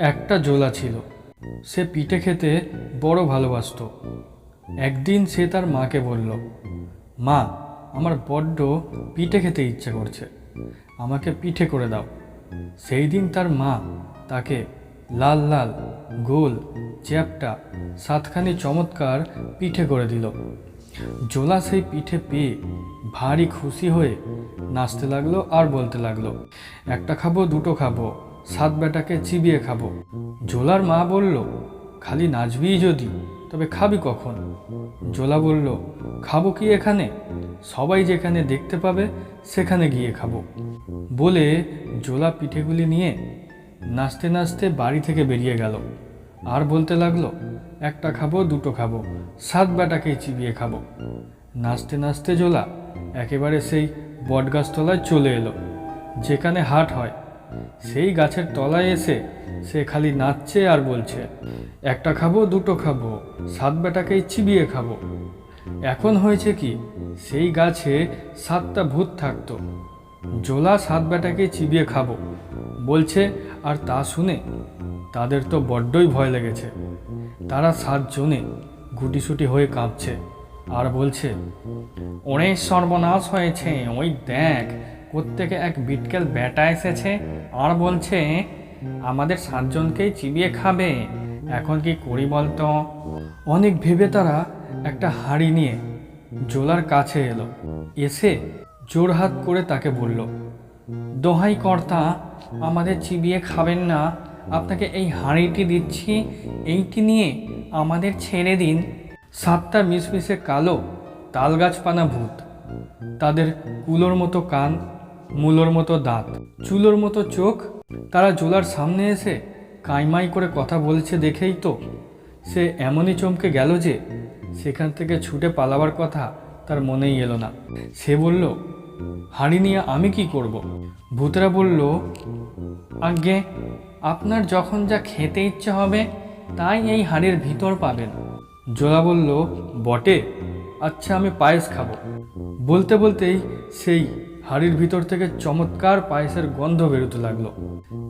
একটা জোলা ছিল। সে পিঠে খেতে বড় ভালোবাসতো। একদিন সে তার মাকে বলল, মা, আমার বড্ড পিঠে খেতে ইচ্ছে করছে। আমাকে পিঠে করে দাও। সেই দিন তার মা তাকে লাল লাল, গোল, চ্যাপটা, সাতখানি চমৎকার পিঠে করে দিল। জোলা সেই পিঠে পেয়ে ভারী খুশি হয়ে নাচতে লাগল আর বলতে লাগল, একটা খাব, দুটো খাব। সাত বেটাকে চিবিয়ে খাব। জোলার মা বলল, খালি নাচবিই যদি, তবে খাবি কখন? জোলা বলল, খাব কি এখানে? সবাই যেখানে দেখতে পাবে, সেখানে গিয়ে খাব। বলে জোলা পিঠেগুলি নিয়ে নাচতে নাচতে বাড়ি থেকে বেরিয়ে গেল। আর বলতে লাগল, একটা খাব, দুটো খাব, সাত বেটাকেই চিবিয়ে খাব। নাচতে নাচতে জোলা একেবারে সেই বটগাছতলায় চলে এলো, যেখানে হাট হয়। সেই গাছের তলায় এসে সে খালি নাচছে আর বলছে, একটা খাব, দুটো খাব, সাত বেটাকেই চিবিয়ে খাব। এখন হয়েছে কি, সেই গাছে সাতটা ভূত থাকতো। জোলা সাত বেটাকে চিবিয়ে খাব, বলছে, আর তা শুনে তাদের তো বড্ডই ভয় লেগেছে। তারা সাতজনে গুটিসুটি হয়ে কাঁপছে আর বলছে, অনেক সর্বনাশ হয়েছে, ওই দেখ কোত্থেকে এক বিটকেল বেটা এসেছে আর বলছে, আমাদের সাতজনকেই চিবিয়ে খাবে। এখন কি করি বলতো? অনেক ভেবে তারা একটা হাঁড়ি নিয়ে জোলার কাছে এলো। এসে জোরহাত করে তাকে বলল, দোহাই কর্তা, আমাদের চিবিয়ে খাবেন না। আপনাকে এই হাঁড়িটি দিচ্ছি, এইটি নিয়ে আমাদের ছেড়ে দিন। সাতটা মিশমিশে কালো তালগাছপানা ভূত, তাদের কুলোর মতো কান মূলোর মতো দাঁত, চুলোর মতো চোখ, তারা জোলার সামনে এসে কাইমাই করে কথা বলছে দেখেই তো। সে এমনই চমকে গেল যে সেখান থেকে ছুটে পালাবার কথা তার মনেই এলো না। সে বলল, হাঁড়ি নিয়ে আমি কি করব? ভূতরা বলল, আজ্ঞে, আপনার যখন যা খেতে ইচ্ছে হবে, তাই এই হাঁড়ির ভিতর পাবেন। জোলা বলল, বটে আচ্ছা আমি পায়েস খাব। বলতে বলতেই সেই হাড়ির ভিতর থেকে চমৎকার পায়েসের গন্ধ বেরোতে লাগল।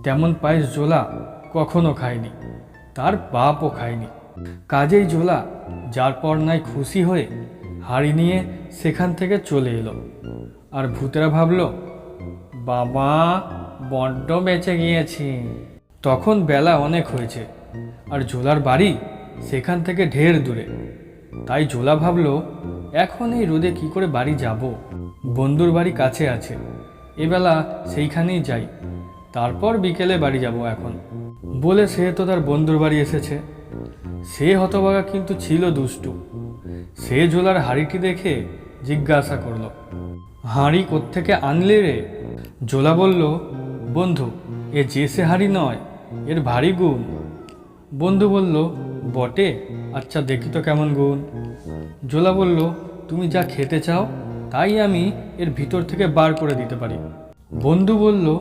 তেমন পায়েস জোলা কখনো খায়নি, তার বাপও খায়নি। কাজেই জোলা যার পর নাই খুশি হয়ে হাড়ি নিয়ে সেখান থেকে চলে এলো আর ভূতেরা ভাবল, বাবা, বড্ড বেঁচে গিয়েছি। তখন বেলা অনেক হয়েছে আর জোলার বাড়ি সেখান থেকে ঢের দূরে। তাই জোলা ভাবলো, এখন এই রোদে কি করে বাড়ি যাব? বন্ধুর বাড়ি কাছে আছে। এবেলা সেইখানেই যাই। তারপর বিকেলে বাড়ি যাব এখন। বলে সে তো তার বন্ধুর বাড়ি এসেছে। সে হতবাগা কিন্তু ছিল দুষ্টু। সে ঝোলার হাড়িটি দেখে জিজ্ঞাসা করল, হাঁড়ি কোত্থেকে আনলে রে? জোলা বলল, বন্ধু, এ যে সে হাঁড়ি নয়, এর ভারী গুণ। বন্ধু বলল, বটে। আচ্ছা দেখি তো কেমন গুণ। জোলা বলল, তুমি যা খেতে চাও, তাই আমি এর ভিতর থেকে বার করে দিতে পারি। বন্ধু বলল,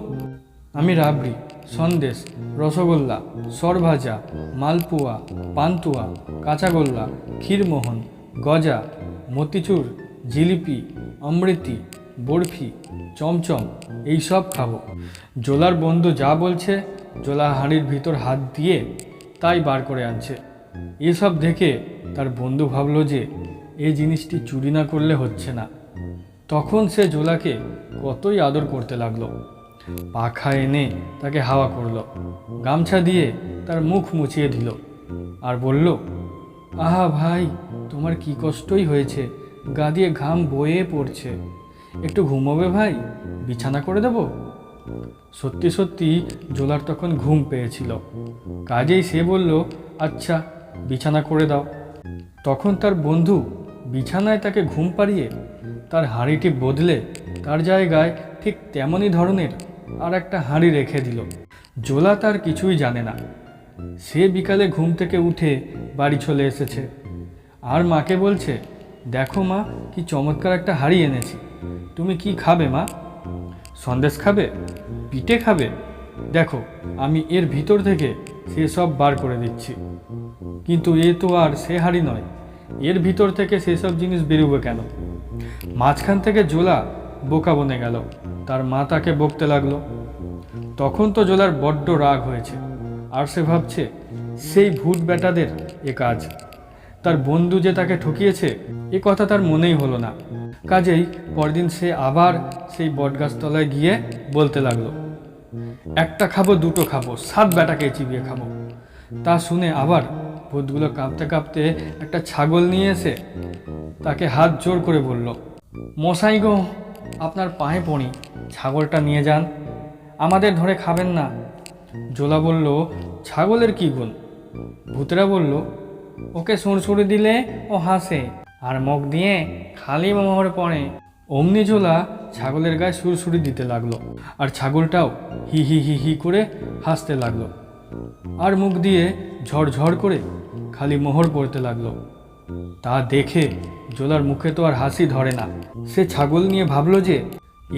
আমি রাবড়ি, সন্দেশ, রসগোল্লা, সরভাজা, মালপোয়া, পান্তুয়া, কাঁচাগোল্লা, ক্ষীরমোহন, গজা, মতিচুর, জিলিপি, অমৃতি, বরফি, চমচম, এই সব খাব। জোলার বন্ধু যা বলছে, জোলা হাঁড়ির ভিতর হাত দিয়ে তাই বার করে আনছে। এসব দেখে তার বন্ধু ভাবলো যে এই জিনিসটি চুরি না করলে হচ্ছে না। তখন সে জোলাকে কতই আদর করতে লাগল। পাখা এনে তাকে হাওয়া করল, গামছা দিয়ে তার মুখ মুছিয়ে দিল আর বলল, আহা ভাই, তোমার কি কষ্টই হয়েছে, গা দিয়ে ঘাম বয়ে পড়ছে। একটু ঘুমোবে ভাই? বিছানা করে দেব? সত্যি সত্যি জোলার তখন ঘুম পেয়েছিল। কাজেই সে বলল আচ্ছা বিছানা করে দাও। তখন তার বন্ধু বিছানায় তাকে ঘুম পাড়িয়ে তার হাঁড়িটি বদলে তার জায়গায় ঠিক তেমনই ধরনের আর একটা হাঁড়ি রেখে দিল। জোলা তার কিছুই জানে না। সে বিকালে ঘুম থেকে উঠে বাড়ি চলে এসেছে। আর মাকে বলছে, দেখো মা, কি চমৎকার একটা হাঁড়ি এনেছি। তুমি কি খাবে মা? সন্দেশ খাবে? পিঠে খাবে? দেখো, আমি এর ভিতর থেকে সেসব বার করে দিচ্ছি। কিন্তু এ তো আর সে হাঁড়ি নয়। এর ভিতর থেকে সেসব জিনিস বেরোবে কেন? মাঝখান থেকে জোলা বোকা বনে গেল। তার মা তাকে বকতে লাগল। তখন তো জোলার বড্ড রাগ হয়েছে। আর সে ভাবছে, সেই ভূত বেটাদের এ কাজ। তার বন্ধু যে তাকে ঠকিয়েছে, এ কথা তার মনেই হলো না। কাজেই পরদিন সে আবার সেই বটগাছতলায় গিয়ে বলতে লাগল একটা খাব, দুটো খাব, সাত বেটাকে চিবিয়ে খাব। তা শুনে আবার ভূতগুলো কাঁপতে কাঁপতে একটা ছাগল নিয়ে এসে তাকে হাত জোর করে বলল, মশাই গো, আপনার পায়ে পড়ি, ছাগলটা নিয়ে যান। আমাদের ধরে খাবেন না। জোলা বলল, ছাগলের কি গুণ? ভূতেরা বলল, ওকে সুরসুরি দিলে ও হাসে, আর মুখ দিয়ে খালি মোহর পড়ে। অমনি জোলা ছাগলের গায়ে সুরসুরি দিতে লাগল আর ছাগলটাও হি হি হি হি করে হাসতে লাগল আর মুখ দিয়ে ঝড়ঝড় করে খালি মোহর পড়তে লাগল। তা দেখে জোলার মুখে তো আর হাসি ধরে না। সে ছাগল নিয়ে ভাবলো যে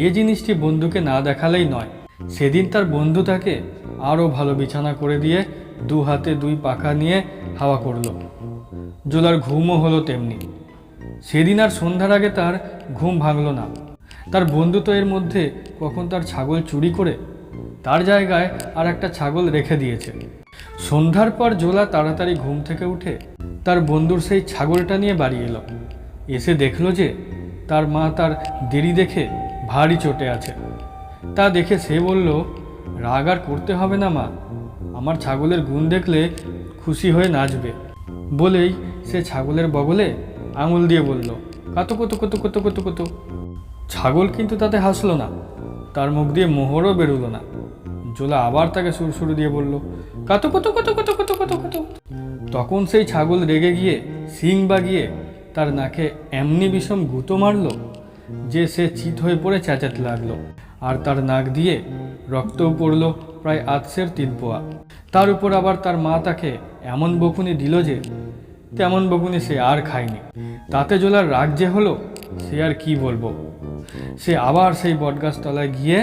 এ জিনিসটি বন্ধুকে না দেখালেই নয়। সেদিন তার বন্ধু তাকে আরও ভালো বিছানা করে দিয়ে দু হাতে দুই পাখা নিয়ে হাওয়া করল। জোলার ঘুমও হলো তেমনি। সেদিন আর সন্ধ্যার আগে তার ঘুম ভাঙলো না। তার বন্ধু তো এর মধ্যে কখন তার ছাগল চুরি করে, তার জায়গায় আর একটা ছাগল রেখে দিয়েছে। সন্ধ্যার পর জোলা তাড়াতাড়ি ঘুম থেকে উঠে তার বন্ধুর সেই ছাগলটা নিয়ে বাড়ি এলো। এসে দেখল যে তার মা তার দেরি দেখে ভারী চটে আছে। তা দেখে সে বলল, রাগ আর করতে হবে না মা, আমার ছাগলের গুণ দেখলে খুশি হয়ে নাচবে। বলেই সে ছাগলের বগলে আঙুল দিয়ে বলল কত কত কত কত কত কত ছাগল কিন্তু তাতে হাসলো না। তার মুখ দিয়ে মোহরও বেরোলো না। জোলা আবার তাকে সুরসুরু দিয়ে বলল, কত কত কত কত কত কত কত। তখন সেই ছাগল রেগে গিয়ে শিং বাগিয়ে তার নাকে এমনি বিষম গুঁতো মারল, যে সে চিত হয়ে পড়ে চেঁচাতে লাগল। আর তার নাক দিয়ে রক্তও পড়ল প্রায় আতসের তিন পোয়া। তার উপর আবার তার মা তাকে এমন বকুনি দিল যে তেমন বকুনি সে আর খায়নি। তাতে জোলার রাগ যে হলো, সে আর কি বলব? সে আবার সেই বটগাছ তলায় গিয়ে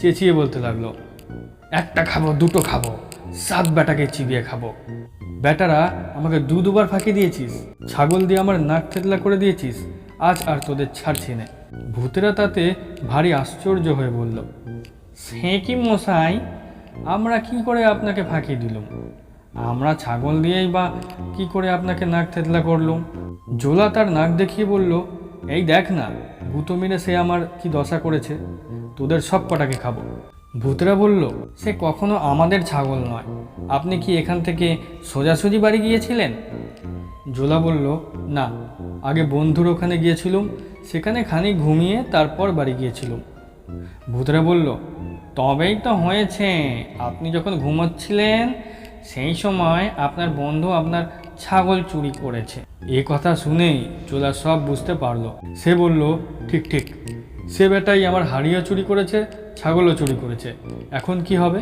চেঁচিয়ে বলতে লাগল, একটা খাব, দুটো খাব, সাত বেটাকে চিবিয়ে খাব। বেটারা, আমাকে দু দুবার ফাঁকি দিয়েছিস, ছাগল দিয়ে আমার নাক থেতলা করে দিয়েছিস, আজ আর তোদের ছাড়ছি না। ভূতেরা তাতে ভারী আশ্চর্য হয়ে বলল, সে কি মশাই, আমরা কি করে আপনাকে ফাঁকি দিলুম? আমরা ছাগল দিয়েই বা কি করে আপনাকে নাক থেতলা করলুম? জোলা তার নাক দেখিয়ে বলল, এই দেখ না, ভূত মেরে সে আমার কি দশা করেছে? তোদের সব কটাকে খাব। ভূতরা বলল, সে কখনো আমাদের ছাগল নয়। আপনি কি এখান থেকে সোজাসুজি বাড়ি গিয়েছিলেন? জোলা বলল, না, আগে বন্ধুর ওখানে গিয়েছিলুম, সেখানে খানিক ঘুমিয়ে তারপর বাড়ি গিয়েছিলুম। ভূতরা বলল, তবেই তো হয়েছে। আপনি যখন ঘুমোচ্ছিলেন সেই সময় আপনার বন্ধু আপনার ছাগল চুরি করেছে। এ কথা শুনেই চোলা সব বুঝতে পারল। সে বলল, ঠিক ঠিক। সে বেটাই আমার হাড়িও চুরি করেছে, ছাগলও চুরি করেছে। এখন কি হবে?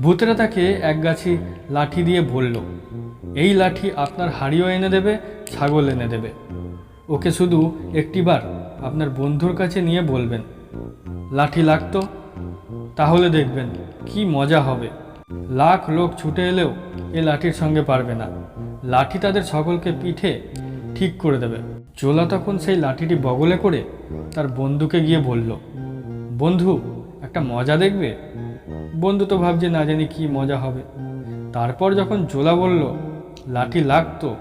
ভূতেরা তাকে এক গাছি লাঠি দিয়ে বলল, এই লাঠি আপনার হাড়িও এনে দেবে, ছাগল এনে দেবে। ওকে শুধু একটিবার আপনার বন্ধুর কাছে নিয়ে বলবেন। লাঠি লাগতো? তাহলে দেখবেন কি মজা হবে। লাখ লোক ছুটে এলেও এ লাঠির সঙ্গে পারবে না। লাঠি তাদের সকলকে পিঠে ঠিক করে দেবে। চোলা তখন সেই লাঠিটি বগলে করে তার বন্ধুকে গিয়ে বলল, বন্ধু, একটা মজা দেখবে? বন্ধু তো ভাবছে, না জানি কি মজা হবে। তারপর যখন জোলা বলল, লাঠি লাগতো,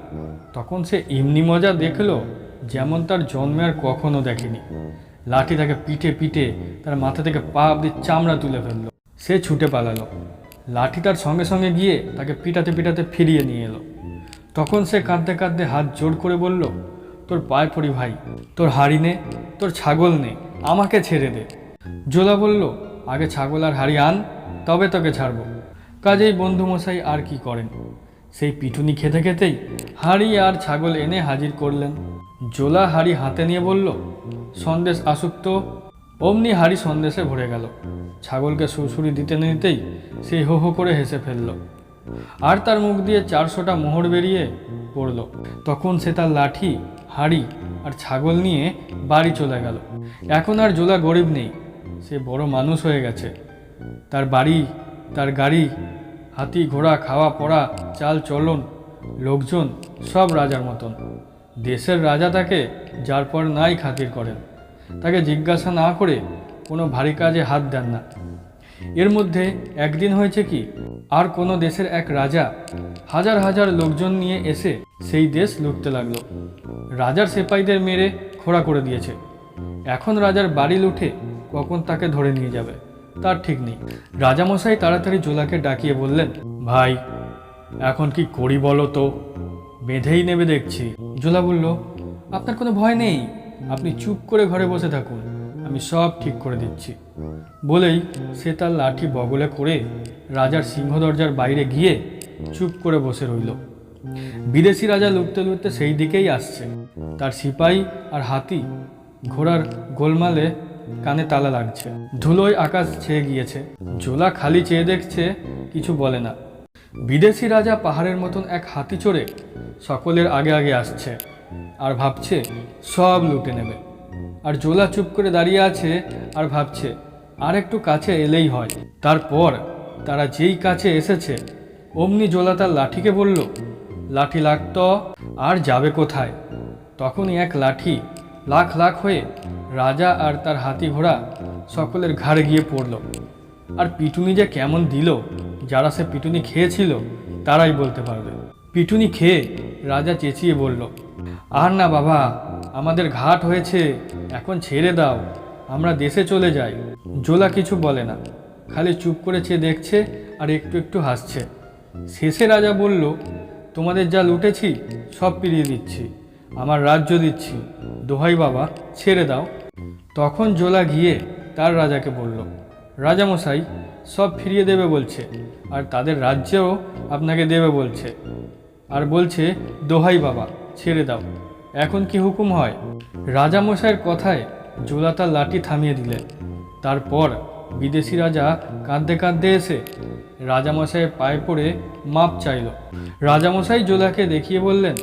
তখন সে এমনি মজা দেখল যেমন তার জন্মে আর কখনো দেখেনি। লাঠি তাকে পিঠে পিঠে তার মাথা থেকে পা অব্দি চামড়া তুলে ফেলল। সে ছুটে পালালো। লাঠি তার সঙ্গে সঙ্গে গিয়ে তাকে পিটাতে পিটাতে ফিরিয়ে নিয়ে এলো। তখন সে কাঁদতে কাঁদতে হাত জোর করে বলল, তোর পায়ে পড়ি ভাই, তোর হাড়ি নে, তোর ছাগল নে, আমাকে ছেড়ে দে। জোলা বলল, আগে ছাগল আর হাড়ি আন, তবে তোকে ছাড়বো। কাজেই বন্ধুমশাই আর কি করেন? সেই পিটুনি খেতে খেতেই হাড়ি আর ছাগল এনে হাজির করলেন। জোলা হাড়ি হাতে নিয়ে বলল, সন্দেশ আসুক তো। অমনি হাড়ি সন্দেশে ভরে গেল। ছাগলকে সুরসুরি দিতে না দিতেই সে হো হো করে হেসে ফেলল। আর তার মুখ দিয়ে চারশোটা মোহর বেরিয়ে পড়ল। তখন সে তার লাঠি, হাড়ি আর ছাগল নিয়ে বাড়ি চলে গেল। এখন আর জোলা গরিব নেই। সে বড় মানুষ হয়ে গেছে। তার বাড়ি, তার গাড়ি, হাতি ঘোড়া, খাওয়া পড়া, চাল চলন, লোকজন সব রাজার মতন। দেশের রাজা তাকে যার পর নাই খাতির করেন। তাকে জিজ্ঞাসা না করে কোনো ভারী কাজে হাত দেন না। এর মধ্যে একদিন হয়েছে কি, আর কোনো দেশের এক রাজা হাজার হাজার লোকজন নিয়ে এসে সেই দেশ লুটতে লাগল। রাজার সেপাইদের মেরে খোড়া করে দিয়েছে। এখন রাজার বাড়ি লুঠে কখন তাকে ধরে নিয়ে যাবে, তার ঠিক নেই। রাজামশাই তাড়াতাড়ি জোলাকে ডাকিয়ে বললেন, ভাই, এখন কি করি বলো তো? বেঁধেই নেবে দেখছি। জোলা বলল, আপনার কোনো ভয় নেই? আপনি চুপ করে ঘরে বসে থাকুন। আমি সব ঠিক করে দিচ্ছি। বলেই সে তার লাঠি বগলে করে রাজার সিংহ দরজার বাইরে গিয়ে চুপ করে বসে রইল। বিদেশি রাজা লুটতে লুটতে সেই দিকেই আসছে। তার সিপাই আর হাতি ঘোড়ার গোলমালে কানে তালা লাগছে। ধুলোয় আকাশ ছেয়ে গিয়েছে। জোলা খালি চেয়ে দেখছে, কিছু বলে না। বিদেশি রাজা পাহাড়ের মতন এক হাতি চড়ে সকলের আগে আগে আসছে। আর ভাবছে সব লুটে নেবে। আর জোলা চুপ করে দাঁড়িয়ে আছে আর ভাবছে, আর একটু কাছে এলেই হয়। তারপর তারা যেই কাছে এসেছে, অমনি জোলা তার লাঠিকে বলল, লাঠি লাগত, আর যাবে কোথায়? তখনই এক লাঠি লাখ লাখ হয়ে রাজা আর তার হাতি ঘোড়া সকলের ঘাড়ে গিয়ে পড়ল। আর পিটুনি যে কেমন দিল, যারা সে পিটুনি খেয়েছিল, তারাই বলতে পারবে। পিটুনি খেয়ে রাজা চেঁচিয়ে বলল আর না বাবা, আমাদের ঘাট হয়েছে, এখন ছেড়ে দাও, আমরা দেশে চলে যাই। জোলা কিছু বলে না, খালি চুপ করে চেয়ে দেখছে আর একটু একটু হাসছে। শেষে রাজা বলল, তোমাদের যা লুটেছি, সব ফিরিয়ে দিচ্ছি, আমার রাজ্য দিচ্ছি। দোহাই বাবা, ছেড়ে দাও। তখন জোলা গিয়ে তার রাজাকে বলল, রাজামশাই, সব ফিরিয়ে দেবে বলছে, আর তাদের রাজ্যেও আপনাকে দেবে বলছে। আর বলছে, দোহাই বাবা ছেড়ে দাও। এখন কি হুকুম হয়? রাজামশাইয়ের কথায় জোলা তার লাঠি থামিয়ে দিলেন। তারপর বিদেশি রাজা কাঁদতে কাঁদতে এসে রাজামশাইয়ের পায়ে পড়ে মাপ চাইল। রাজামশাই জোলাকে দেখিয়ে বললেন,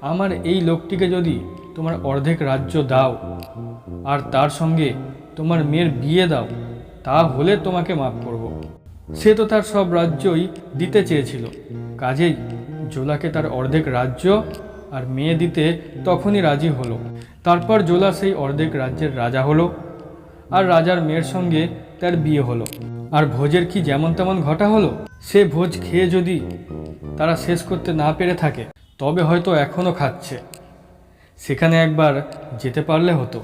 আমার এই লোকটিকে যদি তোমার অর্ধেক রাজ্য দাও আর তার সঙ্গে তোমার মেয়ের বিয়ে দাও, তা হলে তোমাকে মাপ করব। সে তো তার সব রাজ্যই দিতে চেয়েছিল। কাজেই জোলাকে তার অর্ধেক রাজ্য আর মেয়ে দিতে তখনই রাজি হলো। তারপর জোলা সেই অর্ধেক রাজ্যের রাজা হলো আর রাজার মেয়ের সঙ্গে তার বিয়ে হলো। আর ভোজের কি যেমন তেমন ঘটা হলো? সে ভোজ খেয়ে যদি তারা শেষ করতে না পেরে থাকে, তবে হয়তো এখনও খাচ্ছে। সেখানে একবার যেতে পারলে হতো।